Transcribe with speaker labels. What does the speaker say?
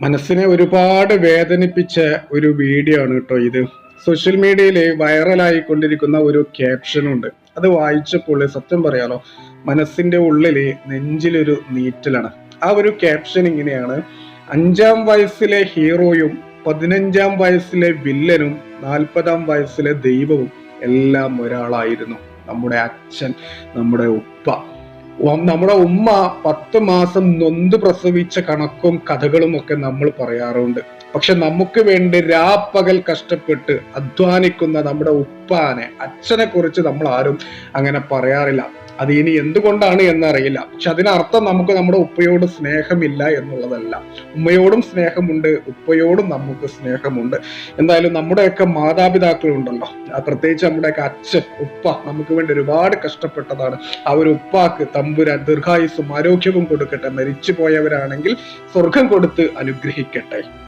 Speaker 1: മനസ്സിനെ ഒരുപാട് വേദനിപ്പിച്ച ഒരു വീഡിയോ ആണ് കേട്ടോ ഇത്. സോഷ്യൽ മീഡിയയിൽ വൈറലായി കൊണ്ടിരിക്കുന്ന ഒരു ക്യാപ്ഷനുണ്ട് അത് വായിച്ചപ്പോൾ സത്യം പറയാലോ മനസ്സിന്റെ ഉള്ളിൽ നെഞ്ചിലൊരു നീറ്റലാണ്. ആ ഒരു ക്യാപ്ഷൻ ഇങ്ങനെയാണ്. അഞ്ചാം വയസ്സിലെ ഹീറോയും പതിനഞ്ചാം വയസ്സിലെ വില്ലനും നാൽപ്പതാം വയസ്സിലെ ദൈവവും എല്ലാം ഒരാളായിരുന്നു. നമ്മുടെ അച്ഛൻ നമ്മുടെ ഉപ്പ. നമ്മുടെ ഉമ്മ പത്ത് മാസം നൊന്ത് പ്രസവിച്ച കണക്കും കഥകളും ഒക്കെ നമ്മൾ പറയാറുണ്ട്. പക്ഷെ നമുക്ക് വേണ്ടി രാപ്പകൽ കഷ്ടപ്പെട്ട് അധ്വാനിക്കുന്ന നമ്മുടെ ഉപ്പാനെ അച്ഛനെ കുറിച്ച് നമ്മൾ ആരും അങ്ങനെ പറയാറില്ല. അത് ഇനി എന്തുകൊണ്ടാണ് എന്നറിയില്ല. പക്ഷെ അതിനർത്ഥം നമുക്ക് നമ്മുടെ ഉപ്പയോട് സ്നേഹമില്ല എന്നുള്ളതല്ല. ഉമ്മയോടും സ്നേഹമുണ്ട് ഉപ്പയോടും നമുക്ക് സ്നേഹമുണ്ട്. എന്തായാലും നമ്മുടെയൊക്കെ മാതാപിതാക്കളുണ്ടല്ലോ. പ്രത്യേകിച്ച് നമ്മുടെയൊക്കെ അച്ഛൻ ഉപ്പ നമുക്ക് വേണ്ടി ഒരുപാട് കഷ്ടപ്പെട്ടതാണ്. ആ ഒരു ഉപ്പാക്ക് തമ്പുരാൻ ദീർഘായുസും ആരോഗ്യവും കൊടുക്കട്ടെ. മരിച്ചു പോയവരാണെങ്കിൽ സ്വർഗം കൊടുത്ത് അനുഗ്രഹിക്കട്ടെ.